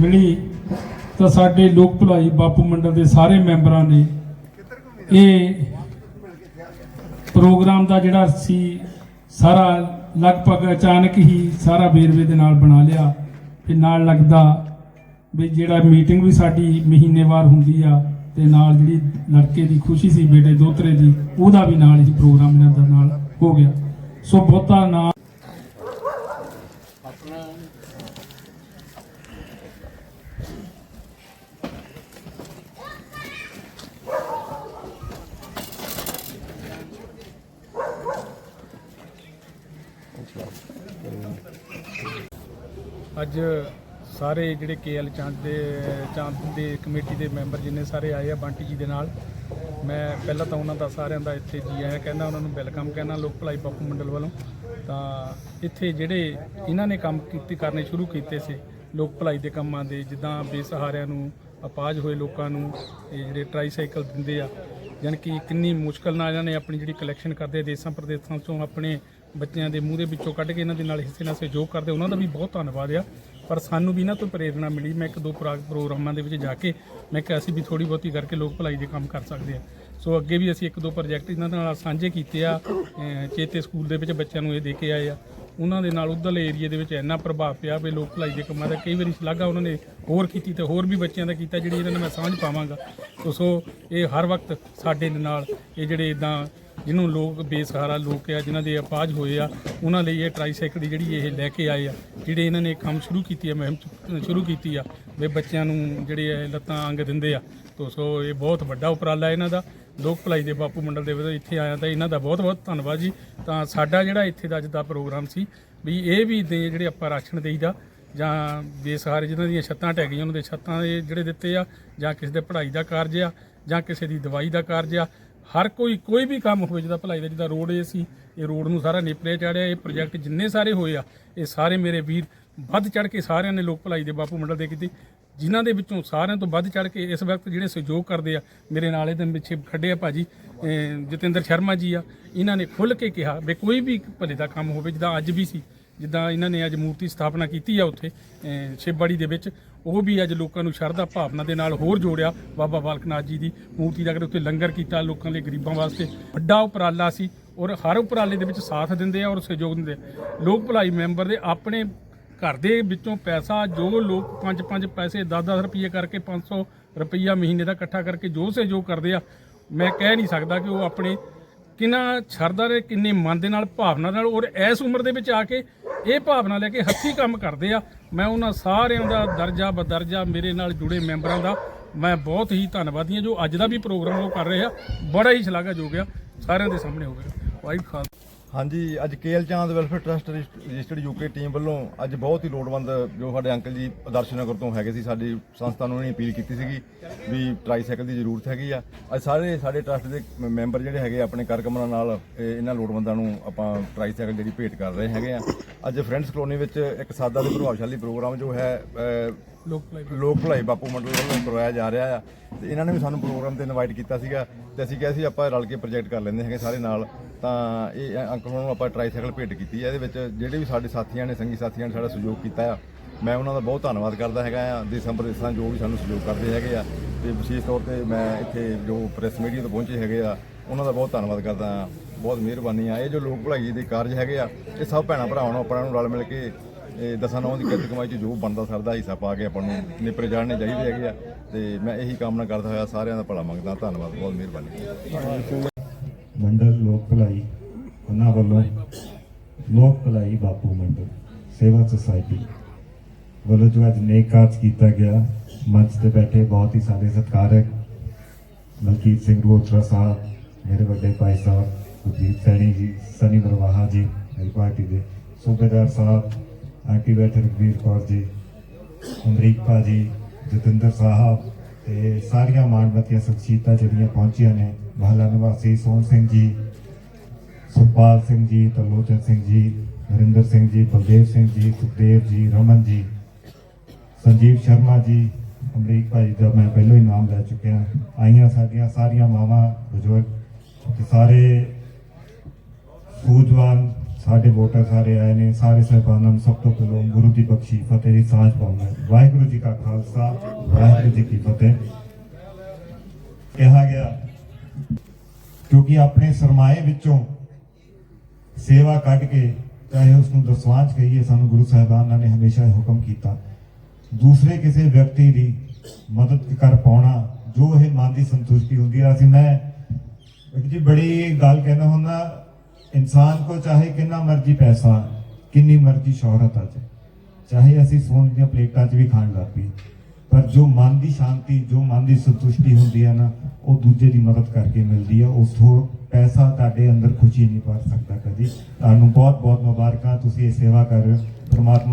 ਮਿਲੀ, ਤਾਂ ਸਾਡੇ ਲੋਕ ਭਲਾਈ ਬਾਪੂ ਮੰਡਲ ਦੇ ਸਾਰੇ ਮੈਂਬਰਾਂ ਨੇ ਇਹ ਪ੍ਰੋਗਰਾਮ ਦਾ ਜਿਹੜਾ ਸੀ, ਸਾਰਾ ਲਗਭਗ ਅਚਾਨਕ ਹੀ ਸਾਰਾ ਵੇਰਵੇ ਦੇ ਨਾਲ ਬਣਾ ਲਿਆ ਤੇ ਨਾਲ ਲੱਗਦਾ ਵੀ ਜਿਹੜਾ ਮੀਟਿੰਗ ਵੀ ਸਾਡੀ ਮਹੀਨੇਵਾਰ ਹੁੰਦੀ ਆ ਤੇ ਨਾਲ ਜਿਹੜੀ ਲੜਕੇ ਦੀ ਖੁਸ਼ੀ ਸੀ, ਬੇਟੇ ਦੋਤਰੇ ਦੀ, ਉਹਦਾ ਵੀ ਨਾਲ ਹੀ ਪ੍ਰੋਗਰਾਮ ਇਹਨਾਂ ਦਾ ਨਾਲ ਹੋ ਗਿਆ। ਸੋ ਬਹੁਤਾ ਨਾ ਅੱਜ ਸਾਰੇ ਜਿਹੜੇ ਕੇਐਲ ਚਾਂਦ ਦੇ ਚਾਂਦ ਦੇ ਕਮੇਟੀ ਦੇ ਮੈਂਬਰ ਜਿੰਨੇ ਸਾਰੇ ਆਏ ਆ ਬੰਟੀ ਜੀ ਦੇ ਨਾਲ, ਮੈਂ ਪਹਿਲਾਂ ਤਾਂ ਉਹਨਾਂ ਦਾ ਸਾਰਿਆਂ ਦਾ ਇੱਥੇ ਜੀ ਆਇਆਂ ਕਹਿੰਦਾ, ਉਹਨਾਂ ਨੂੰ ਵੈਲਕਮ ਕਹਿਣਾ ਲੋਕ ਭਲਾਈ ਬਾਪੂ ਮੰਡਲ ਵੱਲੋਂ। ਤਾਂ ਇੱਥੇ ਜਿਹੜੇ ਇਹਨਾਂ ਨੇ ਕੰਮ ਕੀਤੇ, ਕਰਨੇ ਸ਼ੁਰੂ ਕੀਤੇ ਸੀ, ਲੋਕ ਭਲਾਈ ਦੇ ਕੰਮਾਂ ਦੇ, ਜਿੱਦਾਂ ਬੇਸਹਾਰਿਆਂ ਨੂੰ ਅਪਾਜ ਹੋਏ ਲੋਕਾਂ ਨੂੰ, ਇਹ ਜਿਹੜੇ ਟ੍ਰਾਈਸਾਈਕਲ ਦਿੰਦੇ ਆ ਯਾਨੀ ਕਿ ਕਿੰਨੀ ਮੁਸ਼ਕਲ ਨਾਲ ਇਹਨਾਂ ਨੇ ਆਪਣੀ ਜਿਹੜੀ ਕਲੈਕਸ਼ਨ ਕਰਦੇ ਆ ਦੇਸਾਂ ਪ੍ਰਦੇਸਾਂ ਤੋਂ ਆਪਣੇ ਬੱਚਿਆਂ ਦੇ ਮੂੰਹ ਦੇ ਵਿੱਚੋਂ ਕੱਢ ਕੇ ਇਹਨਾਂ ਦੇ ਨਾਲ ਹਿੱਸੇ ਨਾਲ ਸਹਿਯੋਗ ਕਰਦੇ, ਉਹਨਾਂ ਦਾ ਵੀ ਬਹੁਤ ਧੰਨਵਾਦ ਆ। ਪਰ ਸਾਨੂੰ ਵੀ ਇਹਨਾਂ ਤੋਂ ਪ੍ਰੇਰਣਾ ਮਿਲੀ। ਮੈਂ ਇੱਕ ਦੋ ਪ੍ਰੋ- ਪ੍ਰੋਗਰਾਮਾਂ ਦੇ ਵਿੱਚ ਜਾ ਕੇ ਮੈਂ ਕਿਹਾ ਅਸੀਂ ਵੀ ਥੋੜੀ ਬਹੁਤੀ ਕਰਕੇ ਲੋਕ ਭਲਾਈ ਦੇ ਕੰਮ ਕਰ ਸਕਦੇ ਆ। ਸੋ ਅੱਗੇ ਵੀ ਅਸੀਂ ਇੱਕ ਦੋ ਪ੍ਰੋਜੈਕਟ ਇਹਨਾਂ ਦੇ ਨਾਲ ਸਾਂਝੇ ਕੀਤੇ ਆ। ਚੇਤੇ ਸਕੂਲ ਦੇ ਵਿੱਚ ਬੱਚਿਆਂ ਨੂੰ ਇਹ ਦੇ ਕੇ ਆਏ ਆ। ਉਹਨਾਂ ਦੇ ਨਾਲ ਉਧਰਲੇ ਏਰੀਏ ਦੇ ਵਿੱਚ ਇੰਨਾ ਪ੍ਰਭਾਵ ਪਿਆ ਵੀ ਲੋਕ ਭਲਾਈ ਦੇ ਕੰਮਾਂ ਦਾ ਕਈ ਵਾਰੀ ਸ਼ਲਾਘਾ ਉਹਨਾਂ ਨੇ ਹੋਰ ਕੀਤੀ ਤੇ ਹੋਰ ਵੀ ਬੱਚਿਆਂ ਦਾ ਕੀਤਾ, ਜਿਹੜੀ ਇਹਨਾਂ ਨੇ ਮੈਂ ਸਾਂਝ ਪਾਵਾਂਗਾ। ਸੋ ਸੋ ਇਹ ਹਰ ਵਕਤ ਸਾਡੇ ਨਾਲ, ਇਹ ਜਿਹੜੇ ਇਦਾਂ ਜਿਹਨੂੰ ਲੋਕ ਬੇਸਹਾਰਾ ਲੋਕ ਆ, ਜਿਨ੍ਹਾਂ ਦੇ ਅਪਾਜ ਹੋਏ ਆ, ਉਹਨਾਂ ਲਈ ਇਹ ਟ੍ਰਾਈਸਾਈਕਲ ਦੀ ਜਿਹੜੀ ਇਹ ਲੈ ਕੇ ਆਏ ਆ। ਜਿਹੜੇ ਇਹਨਾਂ ਨੇ ਕੰਮ ਸ਼ੁਰੂ ਕੀਤੀ ਆ, ਮੁਹਿੰਮ ਸ਼ੁਰੂ ਕੀਤੀ ਆ, ਵੀ ਬੱਚਿਆਂ ਨੂੰ ਜਿਹੜੇ ਇਹ ਲੱਤਾਂ ਅੰਗ ਦਿੰਦੇ ਆ। ਤੋ ਸੋ ਇਹ ਬਹੁਤ ਵੱਡਾ ਉਪਰਾਲਾ ਇਹਨਾਂ ਦਾ। ਲੋਕ ਭਲਾਈ ਦੇ ਬਾਪੂ ਮੰਡਲ ਦੇ ਵਿੱਚ ਇੱਥੇ ਆਇਆ ਤਾਂ ਇਹਨਾਂ ਦਾ ਬਹੁਤ ਬਹੁਤ ਧੰਨਵਾਦ ਜੀ। ਤਾਂ ਸਾਡਾ ਜਿਹੜਾ ਇੱਥੇ ਦਾ ਅੱਜ ਦਾ ਪ੍ਰੋਗਰਾਮ ਸੀ, ਵੀ ਇਹ ਵੀ ਦੇ ਜਿਹੜੇ ਆਪਾਂ ਰਾਸ਼ਨ ਦੇਈਦਾ, ਜਾਂ ਬੇਸਹਾਰੇ ਜਿਹਨਾਂ ਦੀਆਂ ਛੱਤਾਂ ਢਹਿ ਗਈਆਂ, ਉਹਨਾਂ ਦੇ ਛੱਤਾਂ ਦੇ ਜਿਹੜੇ ਦਿੱਤੇ ਆ, ਜਾਂ ਕਿਸੇ ਦੇ ਪੜ੍ਹਾਈ ਦਾ ਕਾਰਜ ਆ, ਜਾਂ ਕਿਸੇ ਦੀ ਦਵਾਈ ਦਾ ਕਾਰਜ ਆ ਹਰ ਕੋਈ ਕੋਈ ਵੀ ਕੰਮ ਹੋਵੇ ਜਿਹਦਾ ਭਲਾਈ ਦਾ ਜਿਹਦਾ ਰੋਡ ਇਹ ਸੀ, ਇਹ ਰੋਡ ਨੂੰ ਸਾਰਾ ਨੇਪਰੇ ਚਾੜਿਆ, ਇਹ ਪ੍ਰੋਜੈਕਟ ਜਿੰਨੇ ਸਾਰੇ ਹੋਏ ਆ, ਇਹ ਸਾਰੇ ਮੇਰੇ ਵੀਰ ਵੱਧ ਚੜ ਕੇ ਸਾਰਿਆਂ ਨੇ ਲੋਕ ਭਲਾਈ ਦੇ ਬਾਪੂ ਮੰਡਲ ਦੇ ਕੀਤੀ, ਜਿਨ੍ਹਾਂ ਦੇ ਵਿੱਚੋਂ ਸਾਰਿਆਂ ਤੋਂ ਵੱਧ ਚੜ ਕੇ ਇਸ ਵਕਤ ਜਿਹੜੇ ਸਹਿਯੋਗ ਕਰਦੇ ਆ, ਮੇਰੇ ਨਾਲ ਇਹਦੇ ਪਿੱਛੇ ਖੱਡੇ ਆ ਭਾਜੀ, ਅਹ ਜਤਿੰਦਰ ਸ਼ਰਮਾ ਜੀ ਆ, ਇਹਨਾਂ ਨੇ ਖੁੱਲ ਕੇ ਕਿਹਾ ਵੀ ਕੋਈ ਵੀ ਭਲੇ ਦਾ ਕੰਮ ਹੋਵੇ, ਜਿੱਦਾਂ ਅੱਜ ਵੀ ਸੀ ਜਿੱਦਾਂ ਇਹਨਾਂ ਨੇ ਅੱਜ ਮੂਰਤੀ ਸਥਾਪਨਾ ਕੀਤੀ ਆ ਉੱਥੇ, ਅਹ ਸ਼ਿਵਬਾੜੀ ਦੇ ਵਿੱਚ, ਉਹ ਵੀ ਅੱਜ ਲੋਕਾਂ ਨੂੰ ਸ਼ਰਧਾ ਭਾਵਨਾ ਦੇ ਨਾਲ ਹੋਰ ਜੋੜਿਆ। ਬਾਬਾ ਬਾਲਕਨਾਥ ਜੀ ਦੀ ਮੂਰਤੀ ਦਾ ਅਗਰ ਉੱਥੇ ਲੰਗਰ ਕੀਤਾ ਲੋਕਾਂ ਲਈ ਗਰੀਬਾਂ ਵਾਸਤੇ, ਵੱਡਾ ਉਪਰਾਲਾ ਸੀ ਔਰ ਹਰ ਉਪਰਾਲੇ ਦੇ ਵਿੱਚ ਸਾਥ ਦਿੰਦੇ ਆ ਔਰ ਸਹਿਯੋਗ ਦਿੰਦੇ ਆ। ਲੋਕ ਭਲਾਈ ਮੈਂਬਰ ਦੇ ਆਪਣੇ ਘਰ ਦੇ ਵਿੱਚੋਂ ਪੈਸਾ ਜੋ ਲੋਕ 5-5 ਪੈਸੇ 10-10 ਰੁਪਏ ਕਰਕੇ 500 ਰੁਪਈਆ ਮਹੀਨੇ ਦਾ ਇਕੱਠਾ ਕਰਕੇ ਜੋ ਸਹਿਯੋਗ ਕਰਦੇ ਆ, ਮੈਂ ਕਹਿ ਨਹੀਂ ਸਕਦਾ ਕਿ ਉਹ ਆਪਣੇ ਕਿੰਨਾ ਸ਼ਰਧਾ ਦੇ, ਕਿੰਨੇ ਮਨ ਦੇ ਨਾਲ, ਭਾਵਨਾ ਨਾਲ ਔਰ ਇਸ ਉਮਰ ਦੇ ਵਿੱਚ ਆ ਕੇ ਇਹ ਭਾਵਨਾ ਲੈ ਕੇ ਹੱਥੀਂ ਕੰਮ ਕਰਦੇ ਆ। ਮੈਂ ਉਹਨਾਂ ਸਾਰਿਆਂ ਦਾ ਦਰਜਾ ਬਦਰਜਾ ਮੇਰੇ ਨਾਲ ਜੁੜੇ ਮੈਂਬਰਾਂ ਦਾ ਮੈਂ ਬਹੁਤ ਹੀ ਧੰਨਵਾਦੀ ਹਾਂ, ਜੋ ਅੱਜ ਦਾ ਵੀ ਪ੍ਰੋਗਰਾਮ ਉਹ ਕਰ ਰਹੇ ਆ। ਬੜਾ ਹੀ ਸ਼ਲਾਘਾਯੋਗ ਆ। ਸਾਰਿਆਂ ਦੇ ਸਾਹਮਣੇ ਹੋ ਗਿਆ। ਵਾਹਿਗੁਰੂ ਖਾਲਸਾ। ਹਾਂਜੀ ਅੱਜ ਕੇਲ Chand welfare trust registered UK team ਵੱਲੋਂ ਅੱਜ ਬਹੁਤ ਹੀ ਲੋੜਵੰਦ ਜੋ ਸਾਡੇ ਅੰਕਲ ਜੀ ਆਦਰਸ਼ ਨਗਰ ਤੋਂ ਹੈਗੇ ਸੀ ਸਾਡੀ ਸੰਸਥਾ ਨੂੰ ਇਹਨੇ ਅਪੀਲ ਕੀਤੀ ਸੀਗੀ ਵੀ ਟ੍ਰਾਈਸਾਈਕਲ ਦੀ ਜ਼ਰੂਰਤ ਹੈਗੀ ਆ। ਅੱਜ ਸਾਰੇ ਸਾਡੇ ਟਰਸਟ ਦੇ ਮੈਂਬਰ ਜਿਹੜੇ ਹੈਗੇ ਆ, ਆਪਣੇ ਕਾਰਕਮਾਂ ਨਾਲ ਇਹ ਇਹਨਾਂ ਲੋੜਵੰਦਾਂ ਨੂੰ ਆਪਾਂ ਟ੍ਰਾਈਸਾਈਕਲ ਜਿਹੜੀ ਭੇਟ ਕਰ ਰਹੇ ਹੈਗੇ ਆ। ਅੱਜ ਫਰੈਂਡਸ ਕਲੋਨੀ ਵਿੱਚ ਇੱਕ ਸਾਦਾ ਤੇ ਪ੍ਰਭਾਵਸ਼ਾਲੀ ਪ੍ਰੋਗਰਾਮ ਜੋ ਹੈ ਲੋਕ ਭਲਾਈ ਲੋਕ ਭਲਾਈ ਬਾਪੂ ਮੰਡਲ ਵੱਲੋਂ ਕਰਵਾਇਆ ਜਾ ਰਿਹਾ ਆ ਤੇ ਇਹਨਾਂ ਨੇ ਵੀ ਸਾਨੂੰ ਪ੍ਰੋਗਰਾਮ ਤੇ ਇਨਵਾਈਟ ਕੀਤਾ ਸੀਗਾ ਤੇ ਅਸੀਂ ਕਿਹਾ ਸੀ ਆਪਾਂ ਰਲ ਕੇ ਪ੍ਰੋਜੈਕਟ ਕਰ ਲੈਂਦੇ ਹੈਗੇ ਸਾਰੇ ਨਾਲ। ਤਾਂ ਇਹ ਅੰਕਲ ਨੂੰ ਆਪਾਂ ਟ੍ਰਾਈਸਾਈਕਲ ਭੇਟ ਕੀਤੀ ਹੈ ਇਹਦੇ ਵਿੱਚ ਜਿਹੜੇ ਵੀ ਸਾਡੇ ਸਾਥੀਆਂ ਨੇ, ਸੰਗੀ ਸਾਥੀਆਂ ਨੇ ਸਾਡਾ ਸਹਿਯੋਗ ਕੀਤਾ ਆ, ਮੈਂ ਉਹਨਾਂ ਦਾ ਬਹੁਤ ਧੰਨਵਾਦ ਕਰਦਾ ਹੈਗਾ ਆ ਦੇਸਾਂ ਪ੍ਰਦੇਸਾਂ ਜੋ ਵੀ ਸਾਨੂੰ ਸਹਿਯੋਗ ਕਰਦੇ ਹੈਗੇ ਆ ਤੇ ਵਿਸ਼ੇਸ਼ ਤੌਰ ਤੇ ਮੈਂ ਇੱਥੇ ਜੋ ਪ੍ਰੈਸ ਮੀਡੀਆ ਤੋਂ ਪਹੁੰਚੇ ਹੈਗੇ ਆ, ਉਹਨਾਂ ਦਾ ਬਹੁਤ ਧੰਨਵਾਦ ਕਰਦਾ ਆ, ਬਹੁਤ ਮਿਹਰਬਾਨੀ ਆ। ਇਹ ਜੋ ਲੋਕ ਭਲਾਈ ਦੇ ਕਾਰਜ ਹੈਗੇ ਆ, ਇਹ ਸਭ ਭੈਣਾਂ ਭਰਾਵਾਂ ਨੂੰ ਆਪਣਾ ਨੂੰ ਰਲ ਮਿਲ ਕੇ ਇਹ ਦਸਾਂ ਨੌਂ ਦੀ ਕਿਰਤ ਕਮਾਈ ਚ ਜੋ ਬਣਦਾ ਸਰਦਾ ਹਿੱਸਾ ਪਾ ਕੇ ਆਪਾਂ ਨੂੰ ਨਿਪਰੇ ਜਾਣਨੇ ਚਾਹੀਦੇ ਹੈਗੇ ਆ। ਤੇ ਮੈਂ ਇਹੀ ਕਾਮਨਾ ਕਰਦਾ ਹੋਇਆ ਸਾਰਿਆਂ ਦਾ ਭਲਾ ਮੰਗਦਾ। ਧੰਨਵਾਦ, ਬਹੁਤ ਮਿਹਰਬਾਨੀ। ਮੰਡਲ ਲੋਕ ਭਲਾਈ, ਉਹਨਾਂ ਵੱਲੋਂ ਲੋਕ ਭਲਾਈ ਬਾਪੂ ਮੰਡਲ, ਸੇਵਾ ਸੁਸਾਇਟੀ ਵੱਲੋਂ ਜੋ ਅੱਜ ਨੇਕ ਕਾਰਜ ਕੀਤਾ ਗਿਆ, ਮੰਚ ਤੇ ਬੈਠੇ ਬਹੁਤ ਹੀ ਸਾਡੇ ਸਤਿਕਾਰਕ ਮਲਕੀਤ ਸਿੰਘ ਰੋਤਰਾ ਸਾਹਿਬ, ਮੇਰੇ ਵੱਡੇ ਭਾਈ ਸਾਹਿਬ ਗੁਰਦੀਪ ਸੈਣੀ ਜੀ, ਸਨੀ ਬਰਵਾਹਾ ਜੀ, ਮੇਰੀ ਪਾਰਟੀ ਦੇ ਸੂਬੇਦਾਰ ਸਾਹਿਬ ਆਂਟੀ ਬੈਠੇ ਰਘਵੀਰ ਕੌਰ ਜੀ, ਅਮਰੀਕਾ ਜੀ ਜਤਿੰਦਰ ਸਾਹਿਬ ਤੇ ਸਾਰੀਆਂ ਮਾਨਵਤੀਆਂ ਸ਼ਖਸੀਅਤਾਂ ਜਿਹੜੀਆਂ ਪਹੁੰਚੀਆਂ ਨੇ। ਮਹਲਾ ਨਿਵਾਸੀ ਸੋਹਣ ਸਿੰਘ ਜੀ, ਸੁਖਪਾਲ ਸਿੰਘ ਜੀ, ਤਰਲੋਚਨ ਸਿੰਘ ਜੀ, ਨਰਿੰਦਰ ਸਿੰਘ ਜੀ, ਬਲਦੇਵ ਸਿੰਘ ਜੀ, ਸੁਖਦੇਵ ਜੀ, ਰਮਨ ਜੀ, ਸੰਜੀਵ ਸ਼ਰਮਾ ਜੀ, ਅਮਰੀਕ ਭਾਈ ਦਾ ਮੈਂ ਪਹਿਲਾਂ ਹੀ ਨਾਮ ਲੈ ਚੁੱਕਿਆ। ਆਈਆਂ ਸਾਡੀਆਂ ਸਾਰੀਆਂ ਮਾਵਾਂ, ਬਜ਼ੁਰਗ ਤੇ ਸਾਰੇ ਸੂਝਵਾਨ ਸਾਡੇ ਵੋਟਰ ਸਾਰੇ ਆਏ ਨੇ, ਸਾਰੇ ਸਹਿਬਾਨਾਂ ਨੂੰ ਸਭ ਤੋਂ ਪਹਿਲਾਂ ਗੁਰੂ ਦੀ ਬਖਸ਼ੀ, ਫਤਿਹ ਦੀ ਸਾਂਝ ਪਾਉਂਦਾ ਵਾਹਿਗੁਰੂ ਜੀ ਕਾ ਖਾਲਸਾ, ਵਾਹਿਗੁਰੂ ਜੀ ਕੀ ਫਤਿਹ। ਕਿਹਾ ਗਿਆ, ਕਿਉਂਕਿ ਆਪਣੇ ਸਰਮਾਏ ਵਿੱਚੋਂ ਸੇਵਾ ਕੱਢ ਕੇ ਚਾਹੇ ਉਸ ਨੂੰ ਦਸਵਾਂਜ ਕਹੀਏ, ਸਾਨੂੰ ਗੁਰੂ ਸਾਹਿਬਾਨਾਂ ਨੇ ਹਮੇਸ਼ਾ ਇਹ ਹੁਕਮ ਕੀਤਾ। ਦੂਸਰੇ ਕਿਸੇ ਵਿਅਕਤੀ ਦੀ ਮਦਦ ਕਰ ਪਾਉਣਾ, ਜੋ ਇਹ ਮਨ ਦੀ ਸੰਤੁਸ਼ਟੀ ਹੁੰਦੀ ਆ। ਅਸੀਂ ਮੈਂ ਇੱਕ ਜੀ ਬੜੀ ਗੱਲ ਕਹਿੰਦਾ ਹੁੰਦਾ ਇਨਸਾਨ ਕੋ ਚਾਹੇ ਕਿੰਨਾ ਮਰਜ਼ੀ ਪੈਸਾ, ਕਿੰਨੀ ਮਰਜ਼ੀ ਸ਼ੋਹਰਤ ਆ ਜਾਏ, ਚਾਹੇ ਅਸੀਂ ਸੋਨ ਦੀਆਂ ਪਲੇਟਾਂ 'ਚ ਵੀ ਖਾਣ ਲੱਗ ਪਈ ਪਰ ਜੋ ਮਨ ਦੀ ਸ਼ਾਂਤੀ, ਜੋ ਮਨ ਦੀ ਸੰਤੁਸ਼ਟੀ ਹੁੰਦੀ ਹੈ ਨਾ, ਉਹ ਦੂਜੇ ਦੀ ਮਦਦ ਕਰਕੇ ਮਿਲਦੀ ਹੈ ਉਸ ਤੋਂ ਪੈਸਾ ਤੁਹਾਡੇ ਅੰਦਰ ਖੁਸ਼ੀ ਨਹੀਂ ਭਰ ਸਕਦਾ ਕਦੀ। ਤੁਹਾਨੂੰ ਬਹੁਤ ਬਹੁਤ ਮੁਬਾਰਕਾਂ, ਤੁਸੀਂ ਇਹ ਸੇਵਾ ਕਰ ਰਹੇ ਹੋ। ਪ੍ਰਮਾਤਮਾ